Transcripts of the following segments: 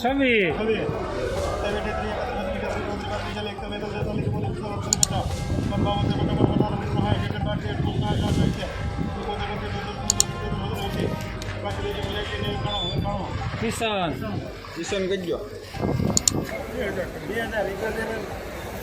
છવ્વીસ કિશન કિશન ગજ્જો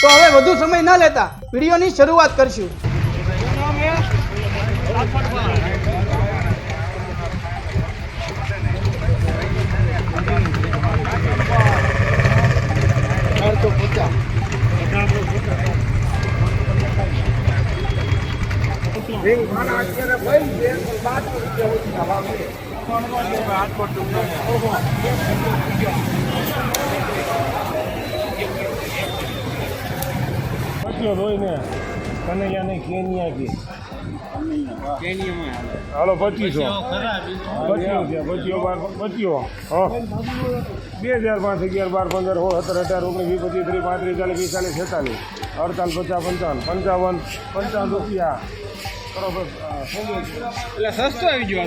તો હવે વધુ સમય ન લેતા વિડીયોની શરૂઆત કરશું. પચ્યો ધોઈને કનૈયા ને કેનિયા કે હાલો પચીસો બચ્યો છે પચ્યો બાર પચ્યો હા. બે હજાર પાંચ, અગિયાર, બાર, પંદર હો સત્તર, અઢાર, ઓગણીસ, વીસ, પચીસ, ત્રીસ, પાંત્રીસ, ચાલીસ, પિસ્તાલીસ, છેતાલીસ. અડતાલીસ, પચાસ, પંચાવન પંચાવન પંચાવન રૂપિયા? એટલે સસ્તો આવી ગયો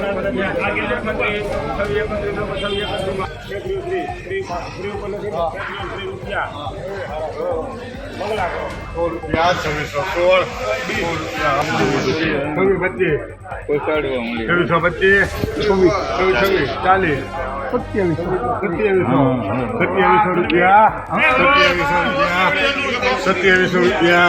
છે છે જયેશભાઈ ત્રેવીસો પચીસ છવ્વીસ છવ્વીસ ચાલીસ સત્યાવીસો સત્યાવીસો સત્યાવીસો રૂપિયા સત્યાવીસો રૂપિયા સત્યાવીસો રૂપિયા.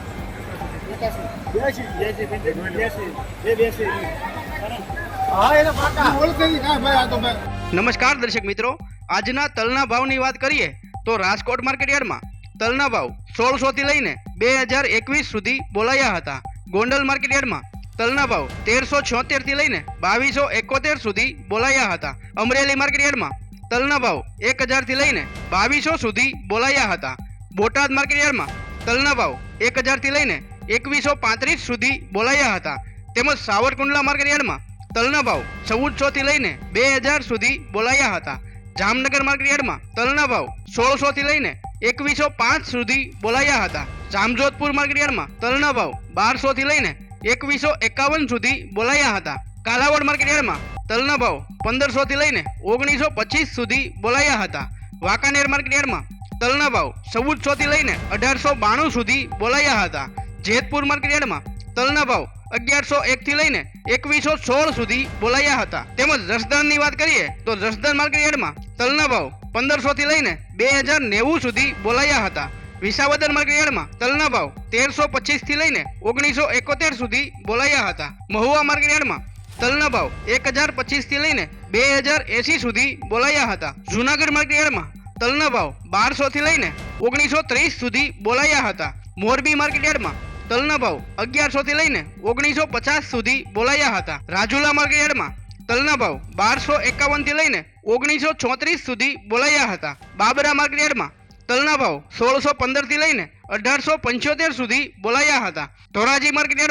નમસ્કાર દર્શક મિત્રો. આજના તલના ભાવની વાત કરીએ તો રાજકોટ માર્કેટ યાર્ડમાં તલના ભાવ સોળસો થી લઈને બે હજાર એકવીસ સુધી બોલાયા હતા. ગોંડલ માર્કેટ યાર્ડમાં તલના ભાવ તેરસો છોતેરથી લઈને બાવીસો એકોતેર સુધી બોલાયા હતા. અમરેલી માર્કેટ યાર્ડમાં તલના ભાવ એક હજારથી લઈને બાવીસો સુધી બોલાયા હતા. બોટાદ માર્કેટ યાર્ડમાં તલના ભાવ એક હજારથી લઈને એકવીસો પાંત્રીસ સુધી બોલાયા હતા. તેમજ સાવરકુંડલા માર્કેટ યાર્ડમાં તલના ભાવ ચૌદસો થી લઈને બે હજાર સુધી બોલાયા હતા. જામનગર માર્કેટ યાર્ડમાં તલના ભાવ સોળસો થી લઈને એકવીસો પાંચ સુધી બોલાયા હતા. જામજોધપુર માર્કેટ યાર્ડમાં તલના ભાવ બારસો થી લઈને એકવીસો એકાવન સુધી બોલાયા હતા. કાલાવડ માર્કેટ યાર્ડમાં તલના ભાવ પંદરસો થી લઈને ઓગણીસો પચીસ સુધી બોલાયા હતા. વાંકાનેર માર્કેટ યાર્ડમાં તલના ભાવ ચૌદસો થી લઈને અઢારસો બાણું સુધી બોલાયા હતા. જેતપુર માર્કેટ યાર્ડમાં તલના ભાવ અગિયારસો એક થી લઈને એકવીસો સોળ સુધી બોલાયા હતા. તેમજ જસદણની વાત કરીએ તો જસદણ માર્કેટ યાર્ડમાં તલના ભાવ પંદરસો થી લઈને બે હજાર નેવું સુધી બોલાયા હતા. વિસાવદર માર્કેટ યાર્ડમાં તલના ભાવ તેરસો પચીસથી લઈને ઓગણીસો એકોતેર સુધી બોલાયા હતા. મહુવા માર્કેટ યાર્ડમાં તલના ભાવ એક હજાર પચીસથી લઈને બે હજાર એસી સુધી બોલાયા હતા. જુનાગઢ માર્કેટયાર્ડમાં તલના ભાવ બારસો થી લઈને ઓગણીસો ત્રીસ સુધી બોલાયા હતા. મોરબી માર્કેટ યાર્ડમાં તલના ભાવ અગિયારસો થી લઈને ઓગણીસો પચાસ સુધી બોલાયા હતા. રાજુલા માર્કેટ યાર્ડમાં તલના ભાવ બારસો એકાવનથી લઈને ઓગણીસો ચોત્રીસ સુધી બોલાયા હતા. બાબરા માર્કેટ તલના ભાવ સોળસો પંદરથી લઈને અઢારસો પંચોતેર સુધી બોલાયા હતા. ધોરાજી માર્કેટ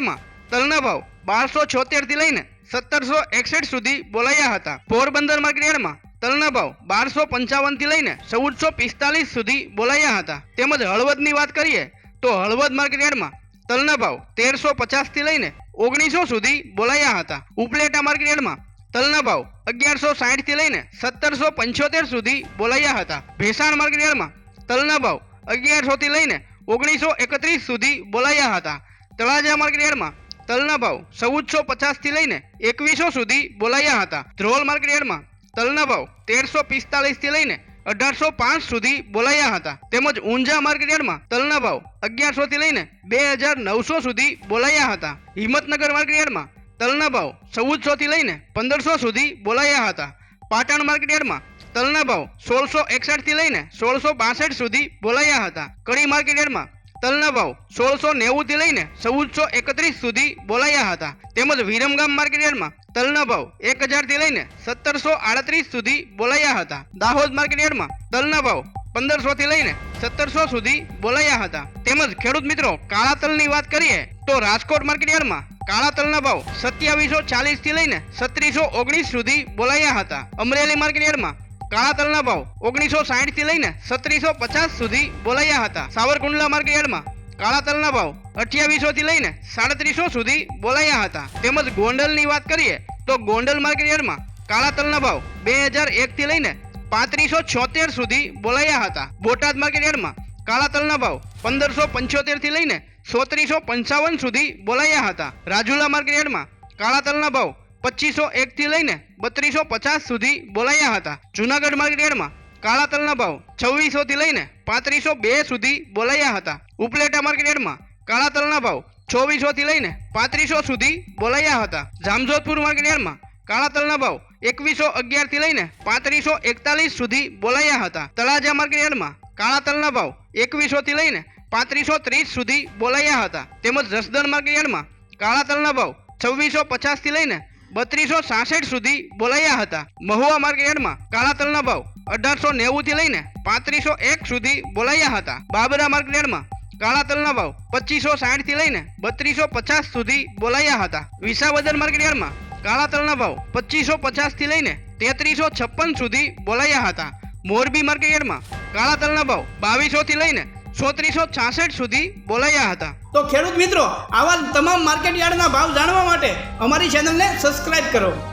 તલના ભાવ બારસો છોતેરથી લઈને સત્તરસો એકસઠ સુધી બોલાયા હતા. પોરબંદર માર્કેટ યાર્ડમાં તલના ભાવ બારસો પંચાવનથી લઈને ચૌદસો પિસ્તાલીસ સુધી બોલાયા હતા. તેમજ હળવદની વાત કરીએ તો હળવદ માર્કેટ યાર્ડમાં તલના ભાવ તેરસો પચાસથી લઈને ઓગણીસો સુધી બોલાયા હતા. ઉપલેટા માર્કેટ યાર્ડમાં તલના ભાવ અગિયારસો સાઠથી લઈને સત્તરસો પંચોતેર સુધી બોલાયા હતા. ભેસાણ માર્કેટ યાર્ડમાં તલના ભાવ અગિયારસો થી લઈને ઓગણીસો એકત્રીસ સુધી બોલાયા હતા. તળાજા માર્કેટમાં તલના ભાવ ચૌદસો પચાસથી લઈને એકવીસો સુધી બોલાયા હતા. ધ્રોલ માર્કેટ યાર્ડમાં તલના ભાવ તેરસો પિસ્તાલીસથી લઈને અઢારસો પાંચ સુધી બોલાયા હતા. તેમજ ઊંઝા માર્કેટ યાર્ડમાં તલના ભાવ અગિયારસો થી લઈને બે હજાર નવસો સુધી બોલાયા હતા. હિંમતનગર માર્કેટયાર્ડમાં તલના ભાવ ચૌદસો થી લઈને પંદરસો સુધી બોલાયા હતા. પાટણ માર્કેટ યાર્ડમાં તલના ભાવ સોળસો એકસઠથી લઈને સોળસો બાસઠ સુધી બોલાયા હતા. કડી માર્કેટ યાર્ડમાં તલના ભાવ સોળસો નેવું થી લઈને ચૌદસો એકત્રીસ સુધી બોલાયા હતા. તેમજ વિરમગામ માર્કેટ યાર્ડમાં તલના ભાવ એક હજારથી લઈને સત્તરસો આડત્રીસ સુધી બોલાયા હતા. દાહોદ માર્કેટ યાર્ડમાં તલના ભાવ પંદરસો થી લઈને સત્તરસો સુધી બોલાયા હતા. તેમજ ખેડૂત મિત્રો, કાળા તલની વાત કરીએ, તો રાજકોટ માર્કેટ યાર્ડમાં કાળા તલના ભાવ સત્યાવીસો ચાલીસથી લઈને સત્રીસો ઓગણીસ સુધી બોલાયા હતા. અમરેલી માર્કેટ યાર્ડમાં કાળા તલના ભાવ ઓગણીસો સાઠથી લઈને સત્રીસો પચાસ સુધી બોલાયા હતા. સાવરકુંડલા માર્કેટ યાર્ડમાં કાળા તલના ભાવ અઠ્યાવીસો થી લઈને સાડત્રીસો સુધી બોલાયા હતા. તેમજ ગોંડલની વાત કરીએ તો ગોંડલ માર્કેટ યાર્ડમાં કાળા તલના ભાવ બે હજાર એક થી લઈને પાંત્રીસો છોતેર સુધી બોલાયા હતા. બોટાદ માર્કેટ યાર્ડમાં કાળા તલના ભાવ પંદરસો પંચોતેરથી લઈને સોત્રીસો પંચાવન સુધી બોલાયા હતા. રાજુલા માર્કેટ યાર્ડમાં કાળા તલના ભાવ પચીસો એક થી લઈને બત્રીસો પચાસ સુધી બોલાયા હતા. જુનાગઢ માર્કેટ યાર્ડમાં કાળા તલના ભાવ છવ્વીસો થી લઈને પાંત્રીસો બે સુધી બોલાયા હતા. ઉપલેટા માર્કેટ યાર્ડમાં કાળા તલના ભાવ છવ્વીસોથી લઈને પાંત્રીસો સુધી બોલાયા હતા. જામજોધપુર માર્કેટ કાળા તલના ભાવ એકવીસો અગિયારથી લઈને પાંત્રીસો એકતાલીસ સુધી બોલાયા હતા. તળાજા માર્કેટ યાર્ડમાં કાળા તલના ભાવ એકવીસોથી લઈને પાંત્રીસો ત્રીસ સુધી બોલાયા હતા. તેમજ જસદણ માર્કેટ કાળા તલના ભાવ છવ્વીસો પચાસથી લઈને બત્રીસો સાસઠ સુધી બોલાયા હતા. મહુવા માર્કેટ યાર્ડમાં કાળા તલના ભાવ અઢારસો નેવુંથી લઈને પાંત્રીસો એક સુધી બોલાયા હતા. બાબરા માર્કેટ કાળા તલના ભાવ પચીસો સાઠથી લઈને બત્રીસો પચાસ સુધી બોલાયા હતા. વિસાવદર માર્કેટ યાર્ડમાં કાળા તલના ભાવ પચીસો પચાસથી લઈને તેત્રીસો છપ્પન સુધી બોલાયા હતા. મોરબી માર્કેટ યાર્ડમાં કાળા તલના ભાવ બાવીસો થી લઈને ચોત્રીસો છાસઠ સુધી બોલાયા હતા. તો ખેડૂત મિત્રો, આવા તમામ માર્કેટ યાર્ડના ભાવ જાણવા માટે અમારી ચેનલને સબસ્ક્રાઇબ કરો.